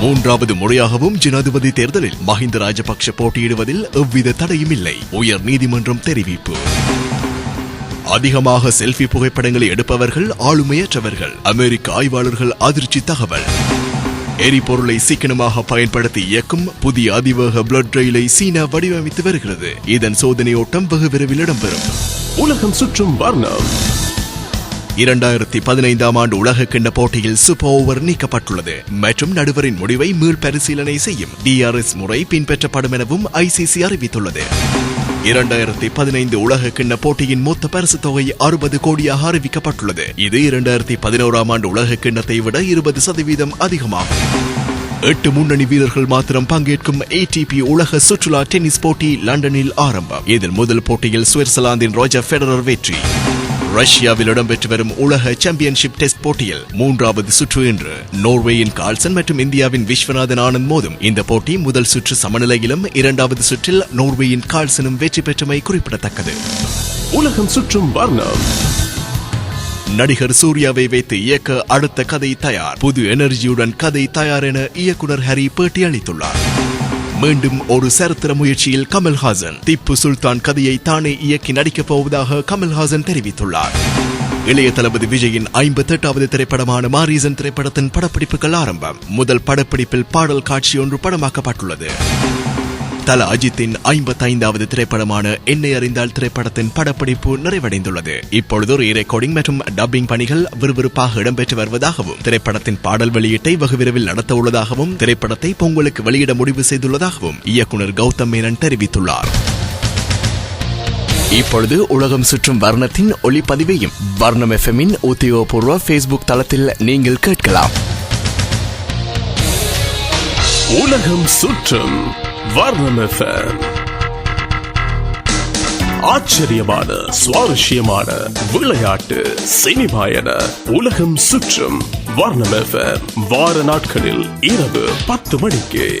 மூன்றாவது முறையாகவும் ஜனாதிபதி தேர்தலில் மஹிந்த ராஜபக்ஷ போட்டியிடுவதில் எவ்வித தடையும் இல்லை. உயர் நீதிமன்றம் தெரிவிப்பு. அதிகமாக செல்ஃபி புகைப்படங்களை எடுப்பவர்கள் ஆளுமையற்றவர்கள். அமெரிக்க ஆய்வாளர்கள் அதிர்ச்சி தகவல். எரிபொருளை சிக்கனமாக பயன்படுத்தி இயக்கும் புதிய அதிவேக பிளட் ரயிலை சீனா வடிவமைத்து வருகிறது. இதன் சோதனை ஓட்டம் வெகு விரைவில் இடம்பெறும். உலகம் சுற்றும் வர்ணம். இரண்டாயிரத்தி பதினைந்தாம் ஆண்டு உலக கிண்ண போட்டியில் சூப்பர் ஓவர் நீக்கப்பட்டுள்ளது. மற்றும் நடுவரின் முடிவை மீள் பரிசீலனை செய்யும் டிஆர்எஸ் முறை பின்பற்றப்படும் எனவும் ஐசிசி அறிவித்துள்ளது. இரண்டாயிரத்தி பதினைந்து உலக கிண்ண போட்டியின் மொத்த பரிசு தொகை அறுபது கோடியாக அறிவிக்கப்பட்டுள்ளது. இது இரண்டாயிரத்தி பதினோராம் ஆண்டு உலக கிண்ணத்தை விட இருபது சதவீதம் அதிகமாகும். எட்டு முன்னணி வீரர்கள் மாத்திரம் பங்கேற்கும் ஏடிபி உலக சுற்றுலா டென்னிஸ் போட்டி லண்டனில் ஆரம்பம். இதில் முதல் போட்டியில் சுவிட்சர்லாந்தின் ரோஜர் ஃபெடரர் வெற்றி. ரஷ்யாவில் இடம்பெற்று வரும் உலக சாம்பியன்ஷிப் டெஸ்ட் போட்டியில் மூன்றாவது சுற்று இன்று. நோர்வேயின் கால்சன் மற்றும் இந்தியாவின் விஸ்வநாதன் ஆனந்த் மோதும் இந்த போட்டி முதல் சுற்று சமநிலையிலும் இரண்டாவது சுற்றில் நோர்வேயின் கால்சனும் வெற்றி பெற்றமை குறிப்பிடத்தக்கது. உலகம் சுற்றும் வர்ணம். நடிகர் சூர்யாவை வைத்து இயக்க அடுத்த கதை தயார். புது எனர்ஜியுடன் கதை தயார் என இயக்குனர் ஹரி பேட்டி அளித்துள்ளார். மீண்டும் ஒரு சரித்திர முயற்சியில் கமல்ஹாசன். திப்பு சுல்தான் கதையை தானே இயக்கி நடிக்கப் போவதாக கமல்ஹாசன் தெரிவித்துள்ளார். இளைய தளபதி விஜயின் ஐம்பத்தி எட்டாவது திரைப்படமான மாரீசன் திரைப்படத்தின் படப்பிடிப்புகள் ஆரம்பம். முதல் படப்பிடிப்பில் பாடல் காட்சி ஒன்று படமாக்கப்பட்டுள்ளது. தல அஜித்தின் ஐம்பத்தைந்தாவது திரைப்படமான என்னை அறிந்தால் திரைப்படத்தின் படப்பிடிப்பு நிறைவடைந்துள்ளது. இப்பொழுது ரீ ரெக்கார்டிங் மற்றும் டப்பிங் பணிகள் விறுவிறுப்பாக இடம்பெற்று வருவதாகவும் திரைப்படத்தின் பாடல் வெளியீட்டை வெகு விரைவில் நடத்த உள்ளதாகவும் திரைப்படத்தை பொங்கலுக்கு வெளியிட முடிவு செய்துள்ளதாகவும் இயக்குனர் கௌதம் மேனன் தெரிவித்துள்ளார். இப்பொழுது உலகம் சுற்றும் வர்ணத்தின் ஒளிப்பதிவையும் வர்ணம் எஃப்எம்மின் உத்தியோகபூர்வ ஃபேஸ்புக் தளத்தில் நீங்கள் கேட்கலாம். உலகம் சுற்றும் வர்ணம் ஆச்சரியமான சுவாரஸ்யமான விளையாட்டு சினிமாயன உலகம் சுற்றும் வர்ணம் வார நாட்களில் இரவு பத்து மணிக்கு.